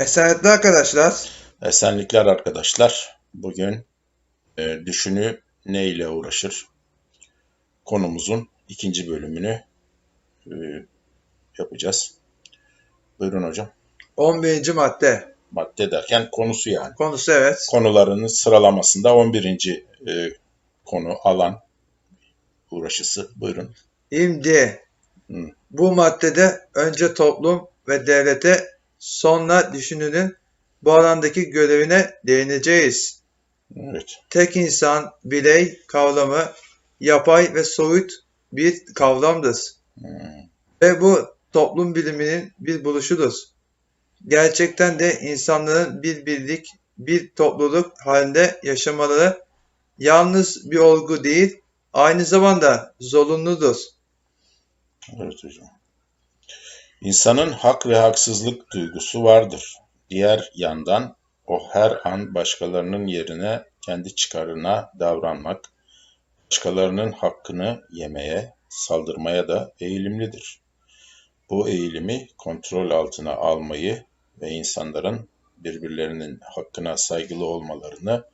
Esenlikli arkadaşlar. Esenlikler arkadaşlar. Bugün e, düşünü ne ile uğraşır? Konumuzun ikinci bölümünü e, yapacağız. Buyurun hocam. 11. madde. Madde derken konusu yani. Konusu evet. Konularının sıralamasında 11. e, konu alan uğraşısı. Buyurun. Şimdi Hı. bu maddede önce toplum ve devlete sonra düşününün bu alandaki görevine değineceğiz. Evet. Tek insan, birey kavramı yapay ve soyut bir kavramdır. Hmm, Ve bu toplum biliminin bir buluşudur. Gerçekten de insanların bir birlik, bir topluluk halinde yaşamaları yalnız bir olgu değil, aynı zamanda zorunludur. Evet hocam. İnsanın hak ve haksızlık duygusu vardır. Diğer yandan o her an başkalarının yerine kendi çıkarına davranmak, başkalarının hakkını yemeye, saldırmaya da eğilimlidir. Bu eğilimi kontrol altına almayı ve insanların birbirlerinin hakkına saygılı olmalarını,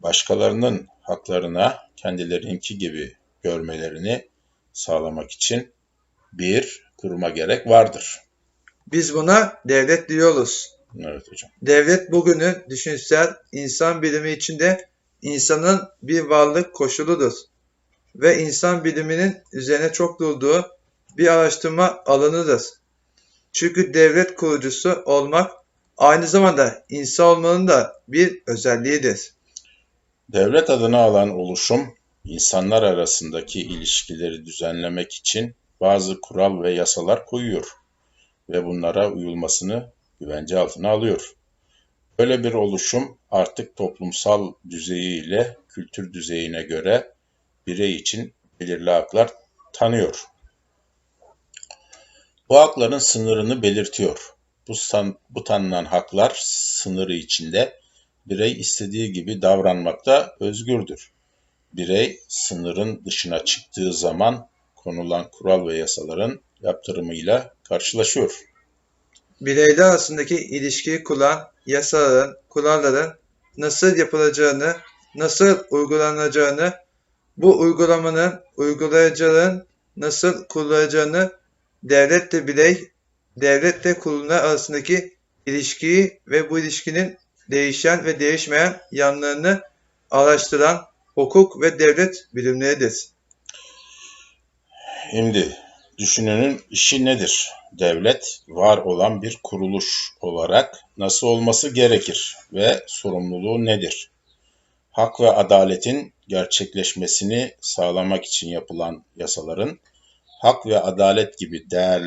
başkalarının haklarına kendilerinki gibi görmelerini sağlamak için bir kuruma gerek vardır. Biz buna devlet diyoruz. Evet hocam. Devlet bugünün düşünsel insan bilimi içinde insanın bir varlık koşuludur. Ve insan biliminin üzerine çok durduğu bir araştırma alanıdır. Çünkü devlet kurucusu olmak aynı zamanda insan olmanın da bir özelliğidir. Devlet adını alan oluşum, insanlar arasındaki ilişkileri düzenlemek için bazı kural ve yasalar koyuyor ve bunlara uyulmasını güvence altına alıyor. Böyle bir oluşum artık toplumsal düzeyiyle kültür düzeyine göre birey için belirli haklar tanıyor. Bu hakların sınırını belirtiyor. Bu, san, bu tanınan haklar sınırı içinde birey istediği gibi davranmakta özgürdür. Birey sınırın dışına çıktığı zaman konulan kural ve yasaların yaptırımıyla karşılaşıyor. Bireyler arasındaki ilişkiyi kuran yasaların, kuralların nasıl yapılacağını, nasıl uygulanacağını, bu uygulamanın uygulayıcıların nasıl kurulacağını devletle birey, devletle kurumlar arasındaki ilişkiyi ve bu ilişkinin değişen ve değişmeyen yanlarını araştıran hukuk ve devlet bilimleridir. Şimdi düşününün işi nedir? Devlet var olan bir kuruluş olarak nasıl olması gerekir ve sorumluluğu nedir? Hak ve adaletin gerçekleşmesini sağlamak için yapılan yasaların hak ve adalet gibi değer,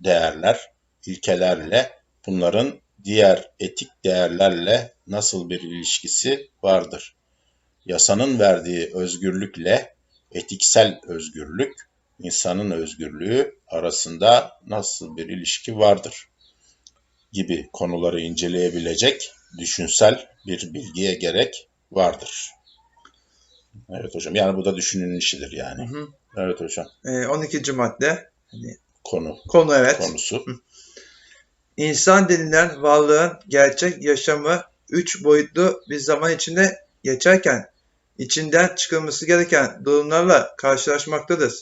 değerler, ilkelerle bunların diğer etik değerlerle nasıl bir ilişkisi vardır? Yasanın verdiği özgürlükle etiksel özgürlük, insanın özgürlüğü arasında nasıl bir ilişki vardır? gibi konuları inceleyebilecek düşünsel bir bilgiye gerek vardır. Evet hocam. Yani bu da düşünün işidir yani. Hı hı. Evet hocam. Ee, 12. madde Konu konu evet. konusu. İnsan denilen varlığın gerçek yaşamı üç boyutlu bir zaman içinde geçerken içinden çıkılması gereken durumlarla karşılaşmaktadır.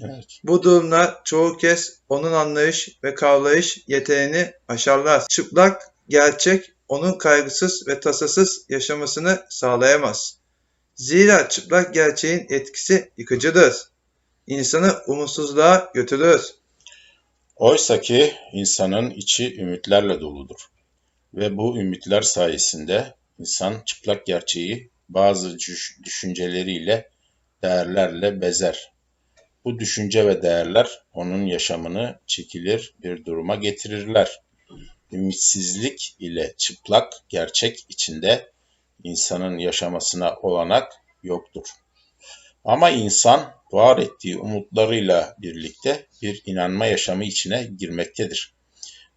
Evet. Bu durumlar çoğu kez onun anlayış ve kavrayış yeteneğini aşarlar. Çıplak gerçek onun kaygısız ve tasasız yaşamasını sağlayamaz. Zira çıplak gerçeğin etkisi yıkıcıdır. İnsanı umutsuzluğa götürür. Oysa ki insanın içi ümitlerle doludur. Ve bu ümitler sayesinde insan çıplak gerçeği bazı düş- düşünceleriyle, değerlerle bezer. Bu düşünce ve değerler onun yaşamını çekilir bir duruma getirirler. Ümitsizlik ile çıplak gerçek içinde insanın yaşamasına olanak yoktur. Ama insan var ettiği umutlarıyla birlikte bir inanma yaşamı içine girmektedir.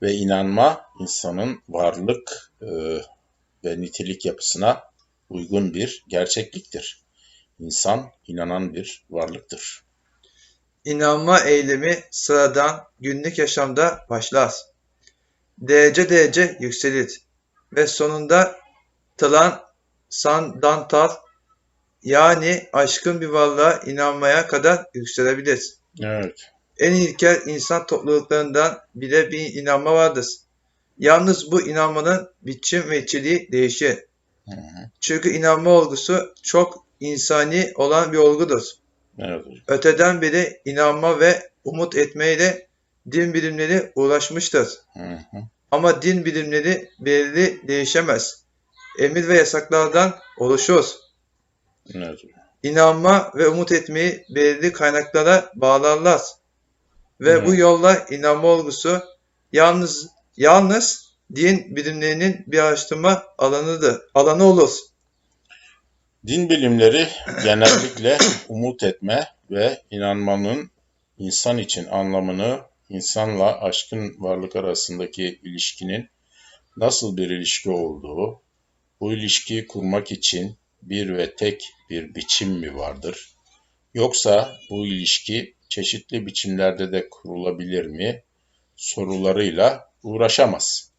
Ve inanma insanın varlık e, ve nitelik yapısına uygun bir gerçekliktir. İnsan inanan bir varlıktır. İnanma eylemi sıradan günlük yaşamda başlar. derece derece yükselir ve sonunda tılan sandantal yani aşkın bir varlığa inanmaya kadar yükselebilir. Evet. En ilkel insan topluluklarından bile bir inanma vardır. Yalnız bu inanmanın biçim ve içeriği değişir. Hı hı. Çünkü inanma olgusu çok insani olan bir olgudur. Evet hocam. Öteden beri inanma ve umut etmeyle din bilimleri uğraşmıştır. Hı hı. Ama din bilimleri belirli değişemez. Emir ve yasaklardan oluşur. Evet. İnanma ve umut etmeyi belirli kaynaklara bağlarlar. Ve bu Evet. yolla inanma olgusu yalnız yalnız din bilimlerinin bir araştırma alanıdır. Alanı olur. Din bilimleri genellikle umut etme ve inanmanın insan için anlamını, insanla aşkın varlık arasındaki ilişkinin nasıl bir ilişki olduğu, bu ilişkiyi kurmak için bir ve tek bir biçim mi vardır? Yoksa bu ilişki çeşitli biçimlerde de kurulabilir mi? sorularıyla uğraşamaz.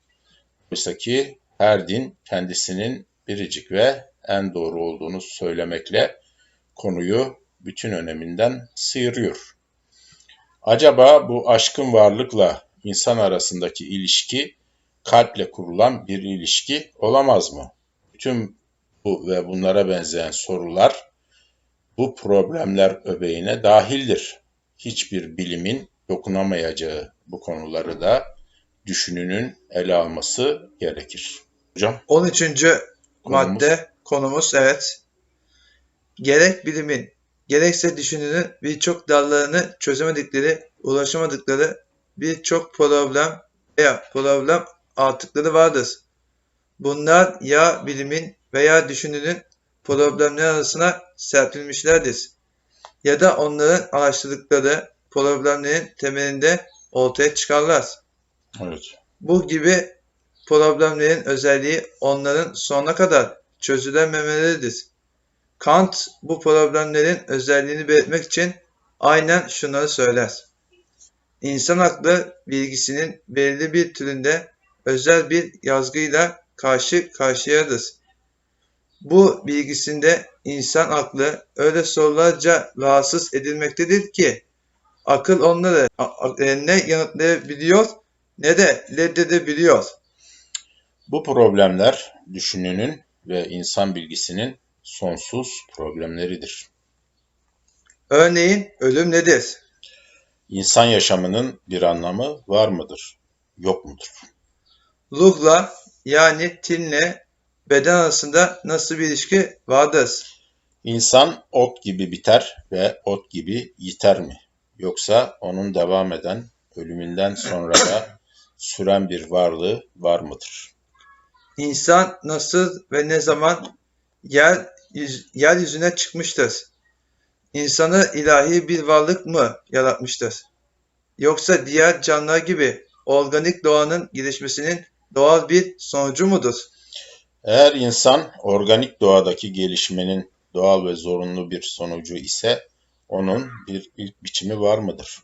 Oysa ki her din kendisinin biricik ve en doğru olduğunu söylemekle konuyu bütün öneminden sıyırıyor. Acaba bu aşkın varlıkla insan arasındaki ilişki kalple kurulan bir ilişki olamaz mı? Bütün bu ve bunlara benzeyen sorular bu problemler öbeğine dahildir. Hiçbir bilimin dokunamayacağı bu konuları da düşününün ele alması gerekir. Hocam 13. konumuz madde konumuz evet. Gerek bilimin gerekse düşününün birçok dallarını çözemedikleri, ulaşamadıkları birçok problem veya problem artıkları vardır. Bunlar ya bilimin veya düşününün problemleri arasına serpilmişlerdir. Ya da onların araştırdıkları problemlerin temelinde ortaya çıkarlar. evet. Bu gibi problemlerin özelliği onların sonuna kadar çözülememeleridir. Kant bu problemlerin özelliğini belirtmek için aynen şunları söyler. İnsan aklı bilgisinin belirli bir türünde özel bir yazgıyla karşı karşıyadır. Bu bilgisinde insan aklı öyle sorularca rahatsız edilmektedir ki akıl onları ne yanıtlayabiliyor ne de reddedebiliyor. Bu problemler düşününün ve insan bilgisinin sonsuz problemleridir. Örneğin ölüm nedir? İnsan yaşamının bir anlamı var mıdır? Yok mudur? Ruhla yani tinle beden arasında nasıl bir ilişki vardır? İnsan ot gibi biter ve ot gibi yiter mi? Yoksa onun devam eden, ölümünden sonra da süren bir varlığı var mıdır? İnsan nasıl ve ne zaman yer, yüz- yeryüzüne çıkmıştır? İnsanı ilahi bir varlık mı yaratmıştır? Yoksa diğer canlılar gibi organik doğanın gelişmesinin doğal bir sonucu mudur? Eğer insan organik doğadaki gelişmenin doğal ve zorunlu bir sonucu ise onun bir ilk biçimi var mıdır?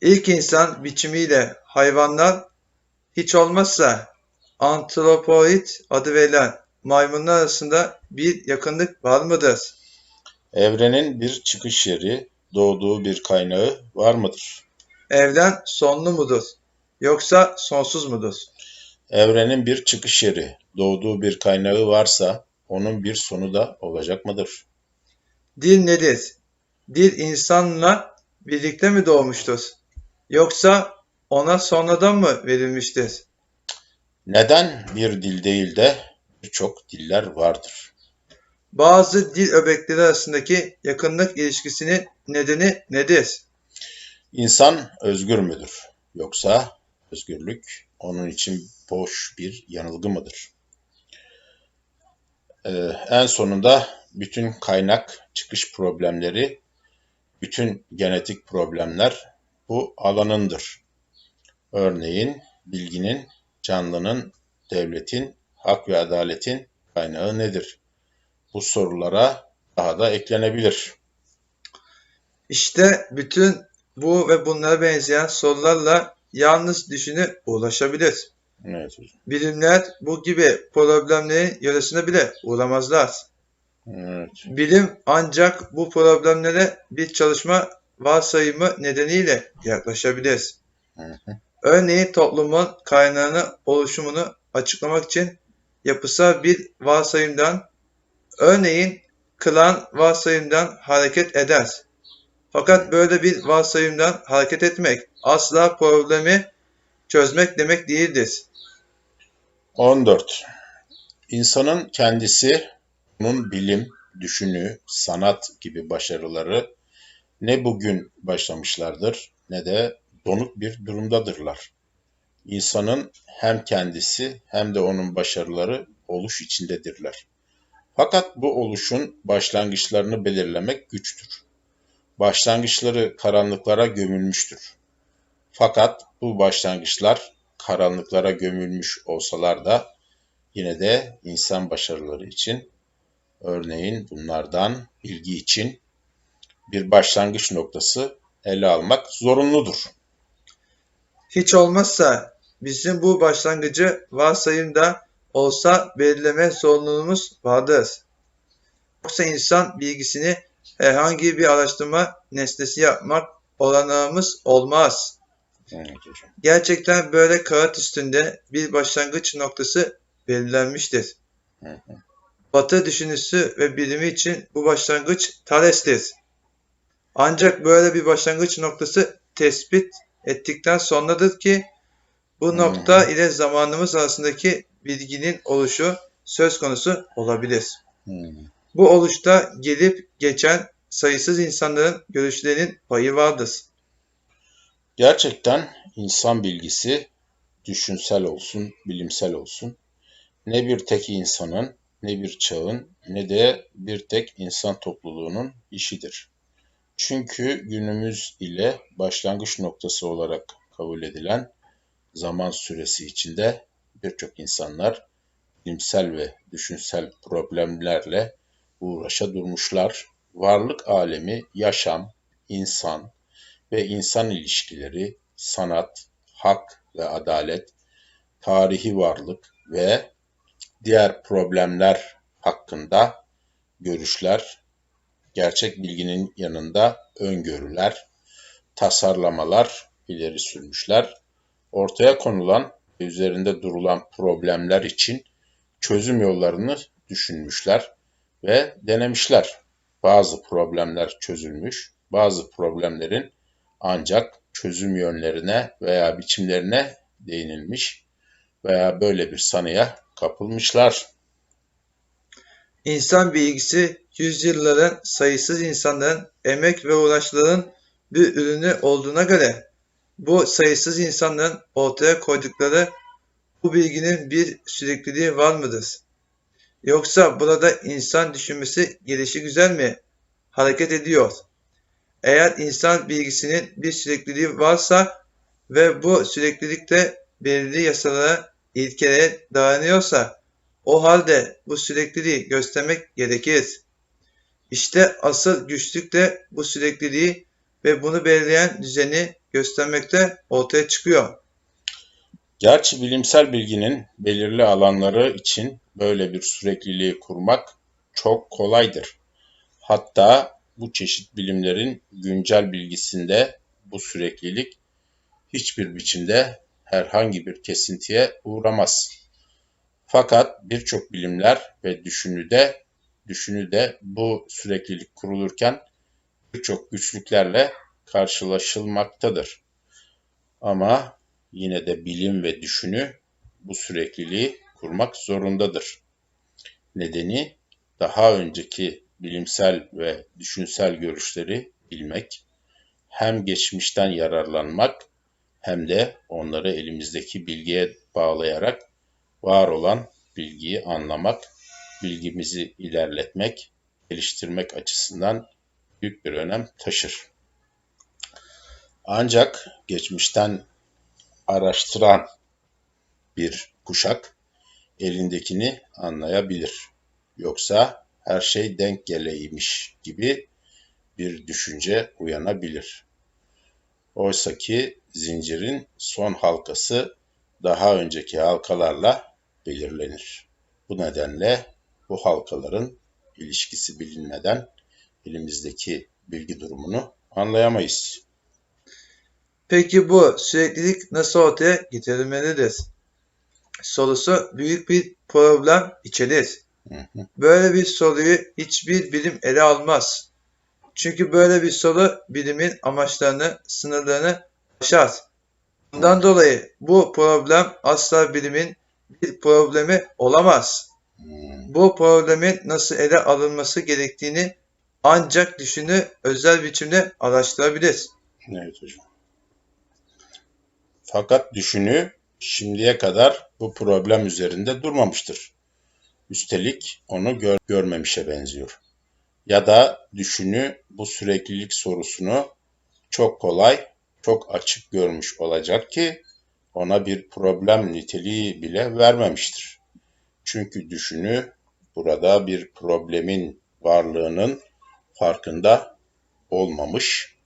İlk insan biçimiyle hayvanlar hiç olmazsa antropoid adı verilen maymunlar arasında bir yakınlık var mıdır? Evrenin bir çıkış yeri, doğduğu bir kaynağı var mıdır? Evren sonlu mudur? Yoksa sonsuz mudur? Evrenin bir çıkış yeri, doğduğu bir kaynağı varsa onun bir sonu da olacak mıdır? Dil nedir? Dil insanla birlikte mi doğmuştur? Yoksa ona sonradan mı verilmiştir? Neden bir dil değil de birçok diller vardır? Bazı dil öbekleri arasındaki yakınlık ilişkisinin nedeni nedir? İnsan özgür müdür? Yoksa özgürlük onun için boş bir yanılgı mıdır? Ee, en sonunda bütün kaynak çıkış problemleri, bütün genetik problemler bu alanındır. Örneğin bilginin, canlının, devletin, hak ve adaletin kaynağı nedir? Bu sorulara daha da eklenebilir. İşte bütün bu ve bunlara benzeyen sorularla yalnız düşüne ulaşabilir. Evet hocam. Bilimler bu gibi problemlerin yöresine bile uğramazlar. Evet. Bilim ancak bu problemlere bir çalışma varsayımı nedeniyle yaklaşabilir. Hı hı. Örneğin toplumun kaynağını oluşumunu açıklamak için yapısal bir varsayımdan, örneğin klan varsayımdan hareket eder. Fakat böyle bir varsayımdan hareket etmek asla problemi çözmek demek değildir. 14. İnsanın kendisi, onun bilim, düşünü, sanat gibi başarıları ne bugün başlamışlardır ne de donuk bir durumdadırlar. İnsanın hem kendisi hem de onun başarıları oluş içindedirler. Fakat bu oluşun başlangıçlarını belirlemek güçtür. Başlangıçları karanlıklara gömülmüştür. Fakat bu başlangıçlar karanlıklara gömülmüş olsalar da yine de insan başarıları için örneğin bunlardan bilgi için bir başlangıç noktası ele almak zorunludur. Hiç olmazsa bizim bu başlangıcı varsayımda olsa belirleme zorunluluğumuz vardır. Yoksa insan bilgisini herhangi bir araştırma nesnesi yapmak olanağımız olmaz. Gerçekten böyle kağıt üstünde bir başlangıç noktası belirlenmiştir. Batı düşünüsü ve bilimi için bu başlangıç Thales'tir. Ancak böyle bir başlangıç noktası tespit ettikten sonradır ki bu Hmm. nokta ile zamanımız arasındaki bilginin oluşu söz konusu olabilir. Hmm. Bu oluşta gelip geçen sayısız insanların görüşlerinin payı vardır. Gerçekten insan bilgisi düşünsel olsun, bilimsel olsun ne bir tek insanın, ne bir çağın, ne de bir tek insan topluluğunun işidir. Çünkü günümüz ile başlangıç noktası olarak kabul edilen zaman süresi içinde birçok insanlar bilimsel ve düşünsel problemlerle uğraşa durmuşlar. Varlık alemi, yaşam, insan ve insan ilişkileri, sanat, hak ve adalet, tarihi varlık ve diğer problemler hakkında görüşler, gerçek bilginin yanında öngörüler, tasarlamalar ileri sürmüşler. Ortaya konulan üzerinde durulan problemler için çözüm yollarını düşünmüşler ve denemişler. Bazı problemler çözülmüş, bazı problemlerin ancak çözüm yönlerine veya biçimlerine değinilmiş veya böyle bir sanıya kapılmışlar. İnsan bilgisi yüzyılların sayısız insanların emek ve uğraşların bir ürünü olduğuna göre bu sayısız insanların ortaya koydukları bu bilginin bir sürekliliği var mıdır? Yoksa burada insan düşünmesi gelişi güzel mi hareket ediyor? Eğer insan bilgisinin bir sürekliliği varsa ve bu süreklilikte belirli yasalara, ilkelere dayanıyorsa o halde bu sürekliliği göstermek gerekir. İşte asıl güçlük de bu sürekliliği ve bunu belirleyen düzeni göstermekte ortaya çıkıyor. Gerçi bilimsel bilginin belirli alanları için böyle bir sürekliliği kurmak çok kolaydır. Hatta bu çeşit bilimlerin güncel bilgisinde bu süreklilik hiçbir biçimde herhangi bir kesintiye uğramaz. Fakat birçok bilimler ve düşünüde düşünüde bu süreklilik kurulurken birçok güçlüklerle karşılaşılmaktadır. Ama yine de bilim ve düşünü bu sürekliliği kurmak zorundadır. Nedeni daha önceki bilimsel ve düşünsel görüşleri bilmek, hem geçmişten yararlanmak hem de onları elimizdeki bilgiye bağlayarak var olan bilgiyi anlamak, bilgimizi ilerletmek, geliştirmek açısından büyük bir önem taşır. Ancak geçmişten araştıran bir kuşak elindekini anlayabilir. Yoksa her şey denk geleymiş gibi bir düşünce uyanabilir. Oysa ki zincirin son halkası daha önceki halkalarla belirlenir. Bu nedenle bu halkaların ilişkisi bilinmeden elimizdeki bilgi durumunu anlayamayız. Peki bu süreklilik nasıl ortaya getirilmelidir? Sorusu büyük bir problem içerir. Hı hı. Böyle bir soruyu hiçbir bilim ele almaz. Çünkü böyle bir soru bilimin amaçlarını, sınırlarını aşar. Bundan dolayı bu problem asla bilimin bir problemi olamaz. Bu problemin nasıl ele alınması gerektiğini ancak düşünü özel biçimde araştırabilir. Evet hocam. Fakat düşünü şimdiye kadar bu problem üzerinde durmamıştır. Üstelik onu gör- görmemişe benziyor. Ya da düşünü bu süreklilik sorusunu çok kolay, çok açık görmüş olacak ki ona bir problem niteliği bile vermemiştir. Çünkü düşünü burada bir problemin varlığının farkında olmamış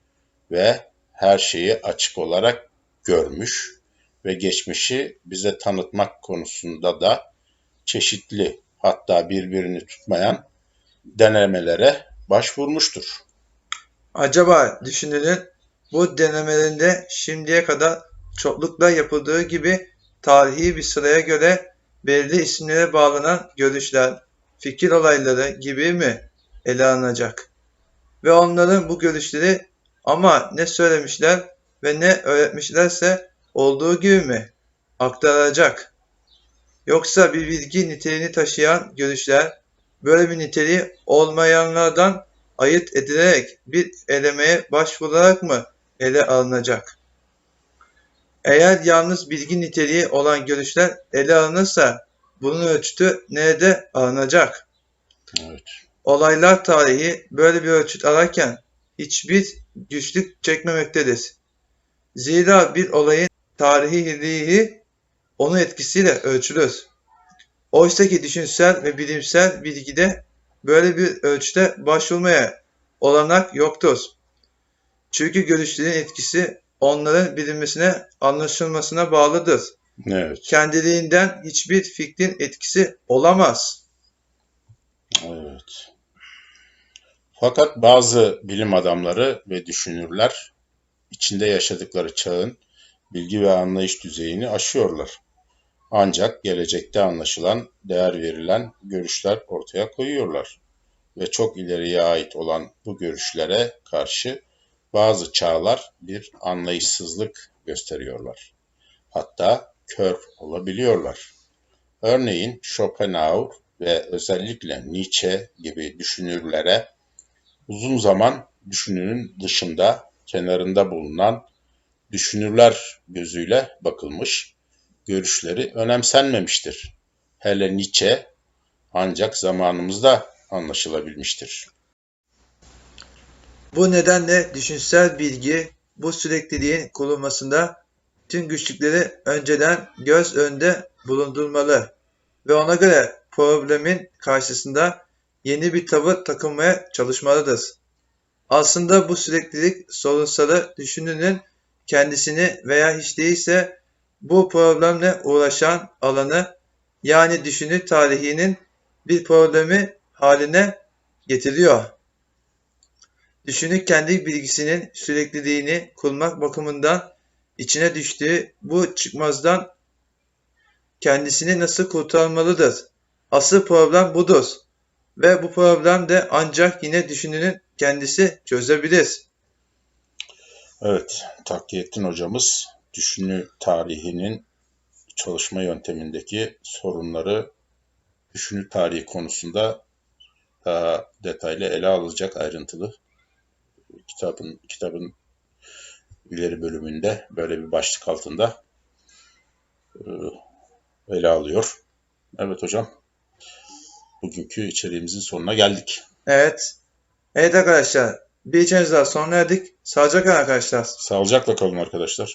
ve her şeyi açık olarak görmüş ve geçmişi bize tanıtmak konusunda da çeşitli hatta birbirini tutmayan denemelere başvurmuştur. Acaba düşünürün bu denemelerinde şimdiye kadar çoklukla yapıldığı gibi tarihi bir sıraya göre belirli isimlere bağlanan görüşler, fikir olayları gibi mi ele alınacak? Ve onların bu görüşleri ama ne söylemişler ve ne öğretmişlerse olduğu gibi mi aktarılacak? Yoksa bir bilgi niteliğini taşıyan görüşler böyle bir niteliği olmayanlardan ayırt edilerek bir elemeye başvurularak mı ele alınacak? Eğer yalnız bilgi niteliği olan görüşler ele alınırsa bunun ölçütü nerede alınacak? Evet. Olaylar tarihi böyle bir ölçüt ararken hiçbir güçlük çekmemektedir. Zira bir olayın tarihiliği onun etkisiyle ölçülür. Oysa ki düşünsel ve bilimsel bilgide böyle bir ölçüde başvurmaya olanak yoktur. Çünkü görüşlerin etkisi onların bilinmesine, anlaşılmasına bağlıdır. Evet. Kendiliğinden hiçbir fikrin etkisi olamaz. Evet. Fakat bazı bilim adamları ve düşünürler içinde yaşadıkları çağın bilgi ve anlayış düzeyini aşıyorlar. Ancak gelecekte anlaşılan, değer verilen görüşler ortaya koyuyorlar ve çok ileriye ait olan bu görüşlere karşı bazı çağlar bir anlayışsızlık gösteriyorlar. Hatta kör olabiliyorlar. Örneğin Schopenhauer ve özellikle Nietzsche gibi düşünürlere uzun zaman düşününün dışında, kenarında bulunan düşünürler gözüyle bakılmış, görüşleri önemsenmemiştir. Hele Nietzsche ancak zamanımızda anlaşılabilmiştir. Bu nedenle düşünsel bilgi bu sürekliliğin kurulmasında tüm güçlükleri önceden göz önünde bulundurmalı ve ona göre problemin karşısında yeni bir tavır takılmaya çalışmalıdır. Aslında bu süreklilik sorunsalı düşününün kendisini veya hiç değilse bu problemle uğraşan alanı yani düşünü tarihinin bir problemi haline getiriyor. Düşünü kendi bilgisinin sürekliliğini kurmak bakımından içine düştüğü bu çıkmazdan kendisini nasıl kurtarmalıdır? Asıl problem budur. Ve bu problem de ancak yine düşününün kendisi çözebilir. Evet, Takiyettin hocamız düşünü tarihinin çalışma yöntemindeki sorunları düşünü tarihi konusunda daha detaylı ele alacak ayrıntılı kitabın kitabın ileri bölümünde böyle bir başlık altında e, ele alıyor. Evet hocam. Bugünkü içeriğimizin sonuna geldik. Evet. Evet arkadaşlar. Bir içeriz daha sona erdik. Sağlıcakla arkadaşlar. Sağlıcakla kalın arkadaşlar.